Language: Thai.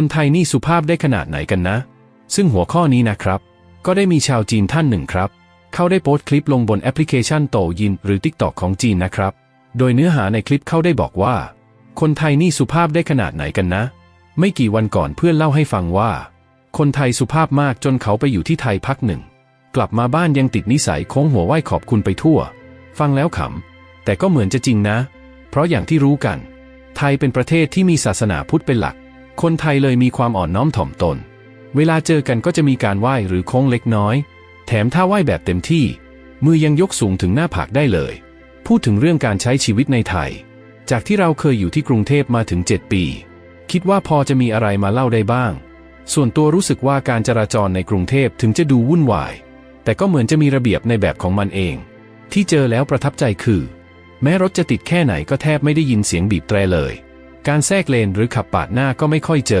คนไทยนี่สุภาพได้ขนาดไหนกันนะ ซึ่งหัวข้อนี้นะครับ ก็ได้มีชาวจีนท่านหนึ่งครับ เขาได้โพสต์คลิปลงบนแอปพลิเคชันโตยินหรือ TikTok ของจีนนะครับ โดยเนื้อหาในคลิปเขาได้บอกว่า คนไทยนี่สุภาพได้ขนาดไหนกันนะ ไม่กี่วันก่อนเพื่อนเล่าให้ฟังว่า คนไทยสุภาพมากจนเขาไปอยู่ที่ไทยพักหนึ่ง กลับมาบ้านยังติดนิสัยโค้งหัวไหว้ขอบคุณไปทั่ว ฟังแล้วขำแต่ก็เหมือนจะจริงนะ เพราะอย่างที่รู้กัน ไทยเป็นประเทศที่มีศาสนาพุทธเป็นหลัก คนไทยเลยมีความอ่อนน้อมถ่อมตน เวลาเจอกันก็จะมีการไหว้หรือโค้งเล็กน้อย แถมถ้าไหว้แบบเต็มที่ มือยังยกสูงถึงหน้าผากได้เลย พูดถึงเรื่องการใช้ชีวิตในไทย จากที่เราเคยอยู่ที่กรุงเทพมาถึง 7 ปี คิดว่าพอจะมีอะไรมาเล่าได้บ้าง ส่วนตัวรู้สึกว่าการจราจรในกรุงเทพถึงจะดูวุ่นวาย แต่ก็เหมือนจะมีระเบียบในแบบของมันเอง ที่เจอแล้วประทับใจคือ แม้รถจะติดแค่ไหนก็แทบไม่ได้ยินเสียงบีบแตรเลย การแทรกเลนหรือขับปาดหน้าก็ไม่ค่อยเจอ